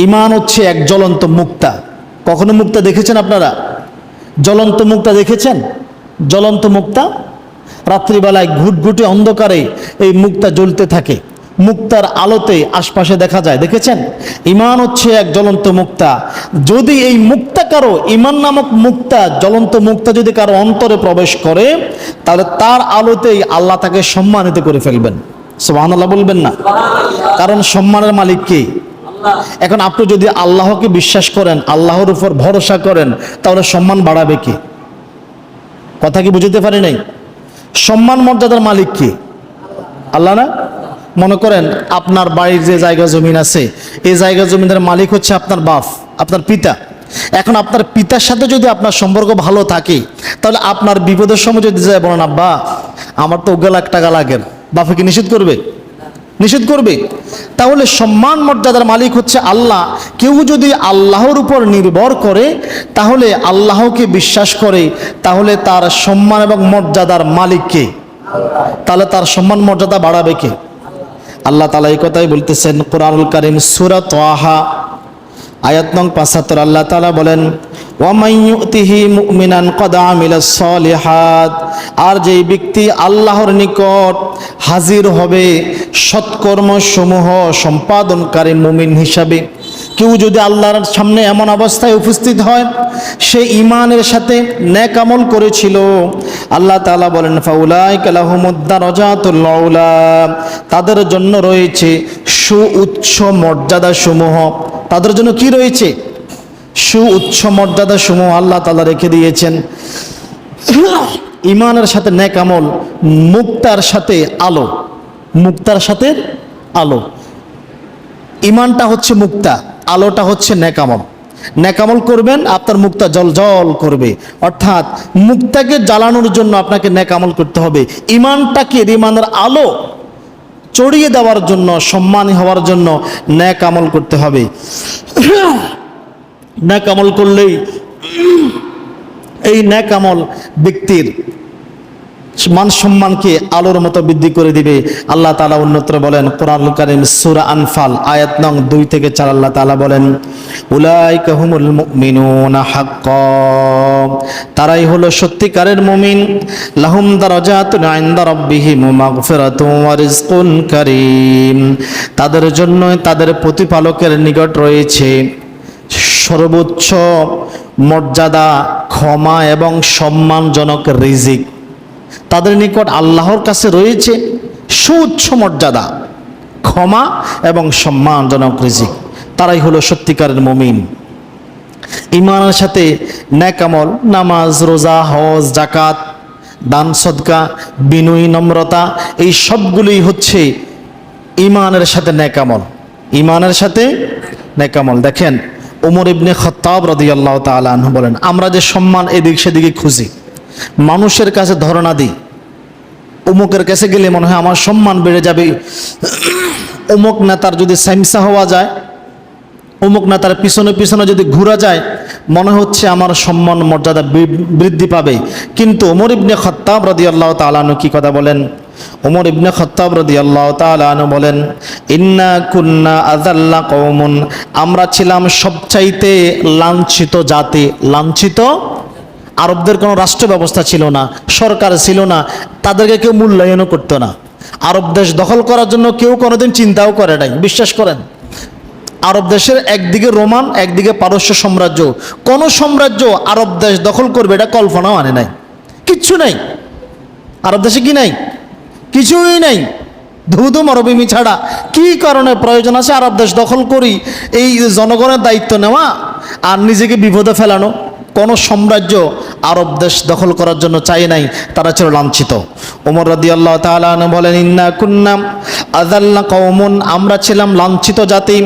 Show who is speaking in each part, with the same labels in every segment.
Speaker 1: ইমান হচ্ছে এক জ্বলন্ত মুক্তা। কখনো মুক্তা দেখেছেন আপনারা? জ্বলন্ত মুক্তা দেখেছেন? জ্বলন্ত মুক্তা? রাত্রিবেলায় ঘুটঘুটে অন্ধকারে এই মুক্তা জ্বলতে থাকে। মুক্তার আলোতে আশপাশে দেখা যায়। দেখেছেন? ইমান হচ্ছে এক জ্বলন্ত মুক্তা। যদি এই মুক্তা কারও, ইমান নামক মুক্তা, জ্বলন্ত মুক্তা যদি কারও অন্তরে প্রবেশ করে, তাহলে তার আলোতেই আল্লাহ তাকে সম্মানিত করে ফেলবেন। আল্লাহ বলবেন না। কারণ সম্মানের মালিক কে? এখন আপনি যদি আল্লাহকে বিশ্বাস করেন, আল্লাহর উপর ভরসা করেন, তাহলে সম্মান বাড়াবে কি? কথা কি বুঝতে পারি নাই? সম্মান মর্যাদার মালিক কি? আল্লাহ না? মনে করেন আপনার বাড়ির যে জায়গা জমিন আছে, এই জায়গা জমিনের মালিক হচ্ছে আপনার বাপ, আপনার পিতা। এখন আপনার পিতার সাথে যদি আপনার সম্পর্ক ভালো থাকে, তাহলে আপনার বিপদের সময় যদি যায় বলেন, আব্বা, আমার তো ওগে লাখ টাকা লাগেন বাপে নিষেধ করবে? নিষেধ করবে। তাহলে সম্মান মর্যাদার মালিক হচ্ছে আল্লাহ। কেউ যদি আল্লাহর উপর নির্ভর করে, তাহলে আল্লাহকে বিশ্বাস করে। তাহলে তার সম্মান এবং মর্যাদার মালিককে তাহলে তার সম্মান মর্যাদা বাড়াবে কে? আল্লাহ তালা এই কথাই বলতেছেন, কোরআনুল করিম সুরাত ওয়াহা আয়াত নং পাঁচাত্তর, আল্লাহ তালা বলেন আর যেই ব্যক্তি আল্লাহর নিকট হাজির হবে সৎকর্ম সমূহ সম্পাদনকারী মুমিন হিসাবে। কেউ যদি আল্লাহর সামনে এমন অবস্থায় উপস্থিত হয়, সে ইমানের সাথে ন্যাক আমল করেছিল। আল্লাহ তালা বলেন তাদের জন্য রয়েছে সুউচ্চ মর্যাদা সমূহ তাদের জন্য কি রয়েছে? সুউচ্চ মর্যাদা সমূহ আল্লাহ তাআলা রেখে দিয়েছেন। ইমানের সাথে ন্যাক আমল, মুক্তার সাথে আলো। মুক্তার সাথে আলো। ইমানটা হচ্ছে মুক্তা, আলোটা হচ্ছে নেকামল নেকামল করবেন, আপনার মুক্তা জল জল করবে। অর্থাৎ মুক্তাকে জ্বালানোর জন্য আপনাকে নেকামল করতে হবে। ইমানটাকে ইমানের আলো চড়িয়ে দেওয়ার জন্য, সম্মানী হওয়ার জন্য ন্যাক আমল করতে হবে। ন্যাক আমল করলেই এই ন্যাক আমল ব্যক্তির মান সম্মানকে আলোর মতো বৃদ্ধি করে দিবে। আল্লাহ তালা অন্যত্র বলেন কোরআন কারিম, সুরা আনফাল, আয়াত নং দুই থেকে চার আল্লাহ তালা বলেন উলাই কাহুমুল মুমিনুনা হাক্ক। তারাই হলো সত্যিকারের মুমিন। লাহুম দারাজাতুন ইনদা রাব্বিহিম মাগফিরাতুন ওয়া রিজকুন কারীম। তাদের জন্য তাদের প্রতিপালকের নিকট রয়েছে। সর্বোচ্চ মর্যাদা, ক্ষমা এবং সম্মানজনক রিজিক। তাদের নিকট আল্লাহর কাছে রয়েছে সুউচ্চ মর্যাদা, ক্ষমা এবং সম্মানজনক রিজিক। তারাই হলো সত্যিকারের মমিন। ইমানের সাথে ন্যাকামল, নামাজ, রোজা, হজ জাকাত দান, সদকা, বিনয়ী, নম্রতা, এই সবগুলোই হচ্ছে ইমানের সাথে ন্যাকামল। ইমানের সাথে ন্যাকামল। দেখেন ওমর ইবনে খত্তাব রদিয়াল্লাহ তাআলা আনহু বলেন, আমরা যে সম্মান এদিক সেদিকে খুঁজি, মানুষের কাছে ধরনা দিই অমুকের কাছে গেলে মনে হয় আমার সম্মান বেড়ে যাবে। অমুক নেতার যদি সাইমসা হওয়া যায় অমুক নেতার পিছনে পিছনে যদি ঘুরা যায়, মনে হচ্ছে আমার সম্মান মর্যাদা বৃদ্ধি পাবে। কিন্তু ওমর ইবনে খত্তাব রদি আল্লাহ তালানু কি কথা বলেন? ওমর ইবনে খত্তাব রদি আল্লাহ তালানু বলেন, ইন্না কুন্না আদাল্লা কৌমুন আমরা ছিলাম সবচাইতে লাঞ্ছিত জাতি। লাঞ্ছিত? আরবদের কোনো রাষ্ট্র ব্যবস্থা ছিল না, সরকার ছিল না, তাদেরকে কেউ মূল্যায়নও করতো না। আরব দেশ দখল করার জন্য কেউ কোনোদিন চিন্তাও করে নাই, বিশ্বাস করেন? আরব দেশের একদিকে রোমান, একদিকে পারস্য সাম্রাজ্য। কোন সাম্রাজ্য আরব দেশ দখল করবে এটা কল্পনাও আনে নাই। কিচ্ছু নাই। আরব দেশে কি নাই? কিছুই নাই। ধুধু মরুভূমি ছাড়া কি কারণে প্রয়োজন আছে আরব দেশ দখল করি? এই জনগণের দায়িত্ব নেওয়া আর নিজেকে বিপদে ফেলানো। কোনো সাম্রাজ্য আরব দেশ দখল করার জন্য চাই নাই, তারা ছিল লাঞ্ছিত। ওমর রাদি আল্লাহ তালান বলেন, ইন্না কুন্নাম আদাল্লা কৌমন আমরা ছিলাম লাঞ্ছিত জাতি।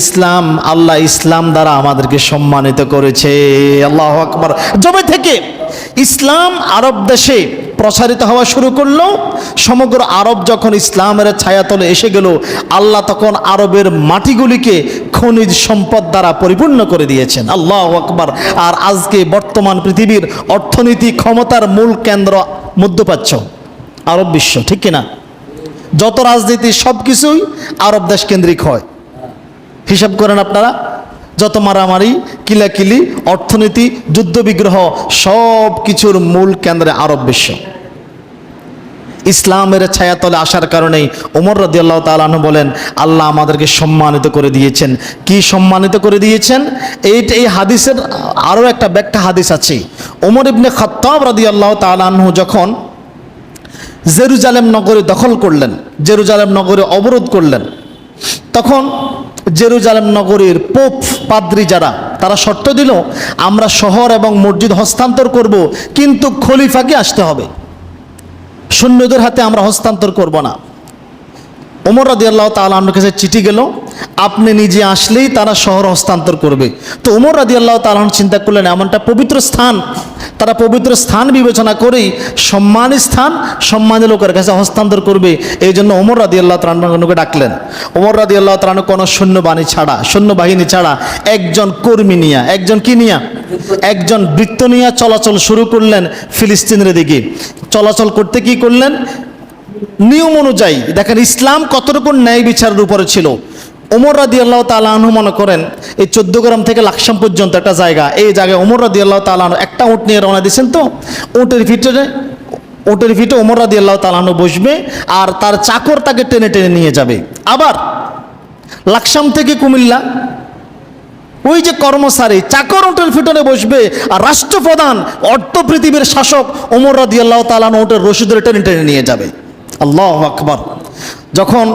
Speaker 1: ইসলাম, আল্লাহ ইসলাম দ্বারা আমাদেরকে সম্মানিত করেছে। আল্লাহ আকবার। জবে থেকে ইসলাম আরব দেশে প্রসারিত হওয়া শুরু করল। সমগ্র আরব যখন ইসলামের ছায়াতলে এসে গেল, আল্লাহ তখন আরবের মাটিগুলিকে খনিজ সম্পদ দ্বারা পরিপূর্ণ করে দিয়েছেন। আল্লাহ আকবার। আর আজকে বর্তমান পৃথিবীর অর্থনীতি ক্ষমতার মূল কেন্দ্র মধ্যপ্রাচ্য, আরব বিশ্ব, ঠিক কিনা? যত রাজনীতি সব কিছুই আরব দেশ কেন্দ্রিক হয়। হিসাব করেন আপনারা। যত মারামারি, কিলাকিলি, অর্থনীতি যুদ্ধবিগ্রহ সব কিছুর মূল কেন্দ্রে আরব বিশ্ব। ইসলামের ছায়াতলে আসার কারণেই ওমর রাদি আল্লাহ তালু বলেন, আল্লাহ আমাদেরকে সম্মানিত করে দিয়েছেন। কি সম্মানিত করে দিয়েছেন? এইটা এই হাদিসের আরও একটা ব্যাখ্যা হাদিস আছে। ওমর ইবনে খত্তাব রাদি আল্লাহ তালাহু যখন জেরুজালেম নগরে দখল করলেন, জেরুজালেম নগরে অবরোধ করলেন, তখন জেরুজালেম নগরীর পোপ পাদ্রি যারা, তারা শর্ত দিল, আমরা শহর এবং মসজিদ হস্তান্তর করব, কিন্তু খলিফাকে আসতে হবে। সৈন্যদের হাতে আমরা হস্তান্তর করব না। ওমর রাদি আল্লাহ তালন কাছে চিঠি গেল, আপনি নিজে আসলেই তারা শহর হস্তান্তর করবে। তো ওমর রাদি আল্লাহ তালন চিন্তা করলেন, এমনটা পবিত্র স্থান, তারা পবিত্র স্থান বিবেচনা করেই সম্মানী স্থান সম্মানী লোকের কাছে হস্তান্তর করবে এই জন্য ওমর রাদি আল্লাহ তালনকে ডাকলেন। ওমর রাদি আল্লাহ তালন কোনো সৈন্যবাহিনী ছাড়া সৈন্যবাহিনী ছাড়া একজন কর্মী নিয়া, একজন কি নিয়া? একজন বৃত্ত নিয়ে চলাচল শুরু করলেন ফিলিস্তিনের দিকে। চলাচল করতে কি করলেন? নিয়ম অনুযায়ী, দেখেন ইসলাম কতটুকু ন্যায় বিচারের উপরে ছিল? ওমর রাদি আল্লাহ তালাহু মনে করেন, এই চোদ্দ গ্রাম থেকে লাকসাম পর্যন্ত একটা জায়গা, এই জায়গায় ওমর রাদি আল্লাহ তালাহু একটা উঁট নিয়ে রওনা দিয়েছেন তো? উঁটের ভিতরে, উটের ভিটে ওমর রাদি আল্লাহ তালাহু বসবে আর তার চাকর তাকে টেনে টেনে নিয়ে যাবে। আবার, লাকসাম থেকে কুমিল্লা, ওই যে কর্মচারী, চাকর ওটের ফিটনে বসবে আর রাষ্ট্রপ্রধান অর্থ পৃথিবীর শাসক ওমর রাদি আল্লাহ তালান ওটের রশিদের টেনে টেনে নিয়ে যাবে। আল্লাহ আকবর। যখন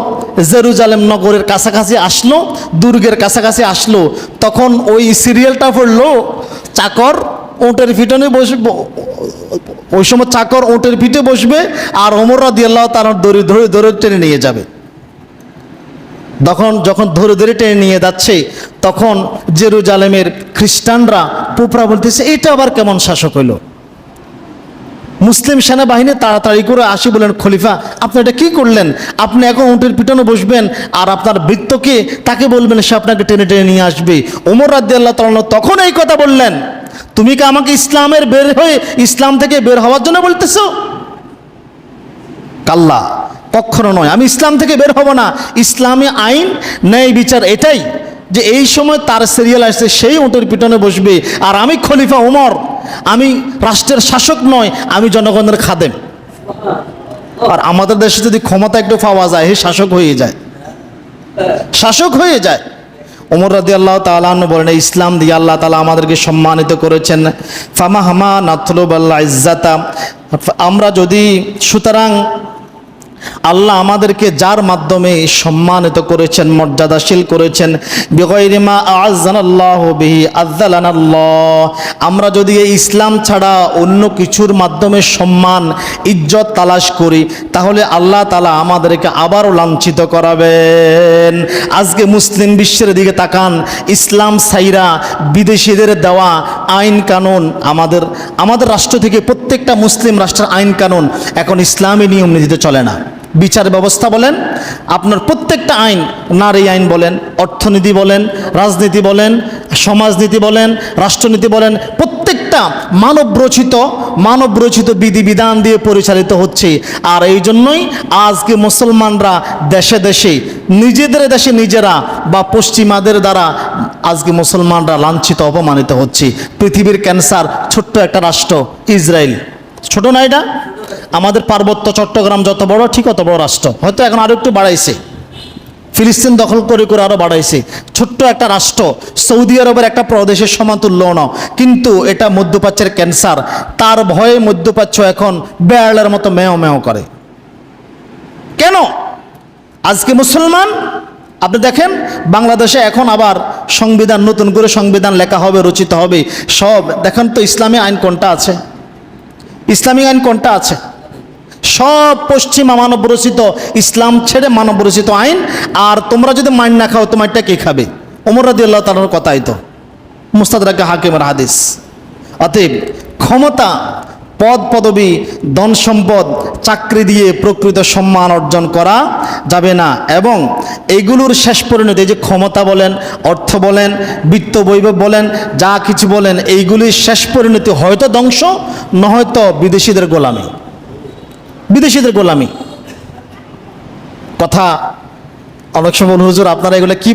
Speaker 1: জেরুজালেম নগরের কাছাকাছি আসলো, দুর্গের কাছাকাছি আসলো, তখন ওই সিরিয়ালটা পড়ল, চাকর ওটের ফিটনে বসবে ওই সময় চাকর ওটের পিঠে বসবে আর ওমর রাদি আল্লাহ তার দড়ি ধরে ধরে টেনে নিয়ে যাবে। তখন, যখন ধরে ধরে টেনে নিয়ে যাচ্ছে, তখন জেরুজালেমের খ্রিস্টানরা পোপরা বলতেছে, এটা আবার কেমন শাসক হইল? মুসলিম সেনাবাহিনী তাড়াতাড়ি করে আসি বলেন খলিফা, আপনি এটা কি করলেন? আপনি এখন উঁটের পিটনে বসবেন আর আপনার বৃত্তকে তাকে বলবেন, সে আপনাকে টেনে টেনে নিয়ে আসবে। ওমর আল্লাহ তাল্লাহ তখন এই কথা বললেন, তুমি কি আমাকে ইসলামের বের হয়ে ইসলাম থেকে বের হওয়ার জন্য বলতেছো? কাল্লা কখনো নয়, আমি ইসলাম থেকে বের হব না। ইসলামী আইন, ন্যায় বিচার এটাই। যে এই সময় তার সিরিয়াল আসছে, সেই উঁটের পিটনে বসবে। আর আমি খলিফা উমর আমি রাষ্ট্রের শাসক নয় আমি জনগণের খাদেম। আর আমাদের দেশে যদি ক্ষমতা একটু পাওয়া যায়, হে শাসক হয়ে যায়। শাসক হয়ে যায়। ওমর রাদি আল্লাহ তালাহ বলেন ইসলাম দিয়ে আল্লাহ তালা আমাদেরকে সম্মানিত করেছেন। ফামা হামা নাথলুব আল্লাহ ইজ্জাতা। আমরা যদি সুতরাং আল্লাহ আমাদেরকে যার মাধ্যমে সম্মানিত করেছেন, মর্যাদাশীল করেছেন আমরা যদি এই ইসলাম ছাড়া অন্য কিছুর মাধ্যমে সম্মান, ইজ্জত তালাশ করি, তাহলে আল্লাহ তালা আমাদেরকে আবারও লাঞ্ছিত করাবেন। আজকে মুসলিম বিশ্বের দিকে তাকান, ইসলাম সাইরা বিদেশিদের দেওয়া আইন কানুন আমাদের আমাদের রাষ্ট্র থেকে প্রত্যেকটা মুসলিম রাষ্ট্রের আইন কানুন, এখন ইসলামী নিয়ম নীতিতে চলে না। বিচার ব্যবস্থা বলেন, আপনার প্রত্যেকটা আইন, নারী আইন বলেন, অর্থনীতি বলেন, রাজনীতি বলেন, সমাজনীতি বলেন, রাষ্ট্রনীতি বলেন, প্রত্যেকটা মানবরচিত মানবরচিত মানব রচিত বিধিবিধান দিয়ে পরিচালিত হচ্ছে। আর এই জন্যই আজকে মুসলমানরা দেশে দেশে, নিজেদের দেশে নিজেরা বা পশ্চিমাদের দ্বারা আজকে মুসলমানরা লাঞ্ছিত, অপমানিত হচ্ছে। পৃথিবীর ক্যান্সার, ছোট্ট একটা রাষ্ট্র, ইসরায়েল। ছোট না এটা? আমাদের পার্বত্য চট্টগ্রাম যত বড়, ঠিক অত বড় রাষ্ট্র। হয়তো এখন আরও একটু বাড়াইছে। ফিলিস্তিন দখল করে করে আরও বাড়াইছে। ছোট্ট একটা রাষ্ট্র, সৌদি আরবের একটা প্রদেশের সমাতুল্য ন কিন্তু এটা মধ্যপ্রাচ্যের ক্যান্সার। তার ভয়ে মধ্যপ্রাচ্য এখন বেড়ালের মতো মেয় মেয় করে। কেন? আজকে মুসলমান, আপনি দেখেন, বাংলাদেশে এখন আবার সংবিধান, নতুন করে সংবিধান লেখা হবে, রচিত হবে। সব, দেখেন তো ইসলামী আইন কোনটা আছে? ইসলামী আইন কোনটা আছে? সব পশ্চিমা মানব রচিত ইসলাম ছেড়ে মানব রচিত আইন, আর তোমরা যদি মাইন না খাও তোমারটা কে খাবে? ওমর রাদি আল্লাহ তালার কথাই তো। মুস্তাদাকে হাকিমের হাদিস। অতএব ক্ষমতা, পদ, পদবি, ধন সম্পদ, চাকরি দিয়ে প্রকৃত সম্মান অর্জন করা যাবে না, এবং এইগুলোর শেষ পরিণতি যে ক্ষমতা বলেন, অর্থ বলেন, বৃত্ত বৈভব বলেন, যা কিছু বলেন, এইগুলির শেষ পরিণতি হয়তো ধ্বংস নয়তো বিদেশিদের গোলামি। বিদেশিদের গোলামি। কথা অনেক সময় হুজুর, আপনারা এগুলো কি